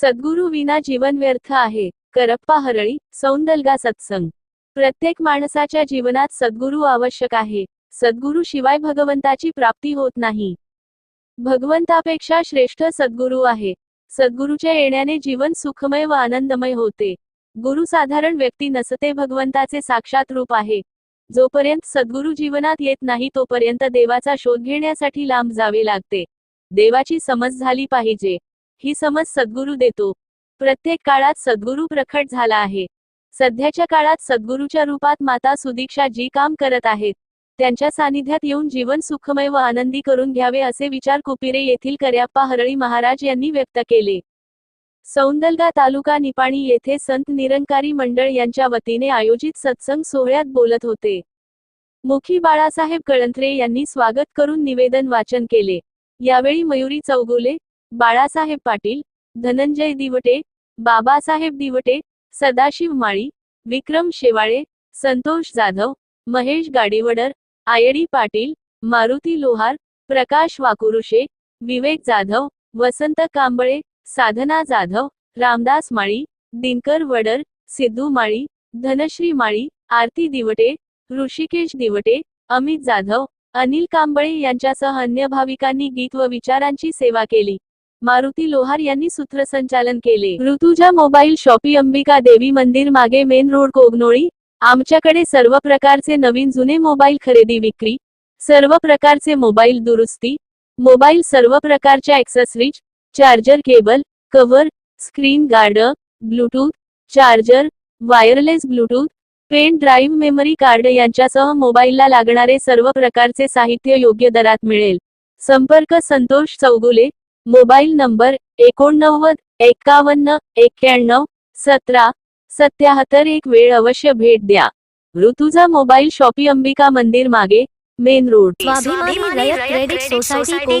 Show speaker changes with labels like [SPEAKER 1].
[SPEAKER 1] सद्गुरू विना जीवन व्यर्थ आहे. करप्पा हरळी सौंदलगा सत्संग. प्रत्येक माणसाच्या जीवनात सद्गुरू आवश्यक आहे. सद्गुरू शिवाय भगवंताची प्राप्ती होत नाही. भगवंतापेक्षा श्रेष्ठ सद्गुरू आहे. सद्गुरूच्या येण्याने जीवन सुखमय व आनंदमय होते. गुरु साधारण व्यक्ती नसते भगवंताचे साक्षात रूप आहे. जोपर्यंत सद्गुरू जीवनात येत नाही तोपर्यंत देवाचा शोध घेण्यासाठी लांब जावे लागते. देवाची समज झाली पाहिजे. ही समज सद्गुरू देतो. प्रत्येक काळात सद्गुरू प्रखट झाला आहे. सध्याच्या काळात सद्गुरूच्या रूपात माता सुदीक्षा जी काम करत आहेत. त्यांच्या सानिध्यात येऊन जीवन सुखमय व आनंदी करून घ्यावे असे विचार कुपिरे येथील कर्याप्पा हरळी महाराज यांनी व्यक्त केले. सौंदलगा तालुका निपाणी येथे संत निरंकारी मंडळ यांच्या वतीने आयोजित सत्संग सोहळ्यात बोलत होते. मुखी बाळासाहेब कळंत्रे यांनी स्वागत करून निवेदन वाचन केले. यावेळी मयुरी चौगुले बाळासाहेब पाटील धनंजय दिवटे बाबासाहेब दिवटे सदाशिव माळी विक्रम शेवाळे संतोष जाधव महेश गाडीवडर आयडी पाटील मारुती लोहार प्रकाश वाकुरुशे विवेक जाधव वसंत कांबळे साधना जाधव रामदास माळी दिनकर वडर सिद्धू माळी धनश्री माळी आरती दिवटे ऋषिकेश दिवटे अमित जाधव अनिल कांबळे यांच्यासह अन्य भाविकांनी गीत व विचारांची सेवा केली. मारुती लोहार यांनी सूत्रसंचालन केले. ऋतुजा मोबाईल शॉपी अंबिका देवी मंदिर मागे मेन रोड कोगनोळी. आमच्याकडे सर्व प्रकारचे नवीन जुने मोबाईल खरेदी विक्री सर्व प्रकारचे मोबाईल दुरुस्ती मोबाईल सर्व प्रकारच्या accessories charger cable cover screen guard Bluetooth charger wireless Bluetooth pen drive memory card यांच्यासह मोबाईलला लागणारे सर्व प्रकारचे साहित्य योग्य दरात मिळेल. संपर्क संतोष चौगुले मोबाईल नंबर एकोणनव्वद एक्कावन्न एक्क्याण्णव सतरा सत्याहत्तर एक वेळ अवश्य भेट द्या. ऋतुजा मोबाईल शॉपी अंबिका मंदिर मागे मेन रोड.
[SPEAKER 2] स्वाभिमानी क्रेडिट सोसायटी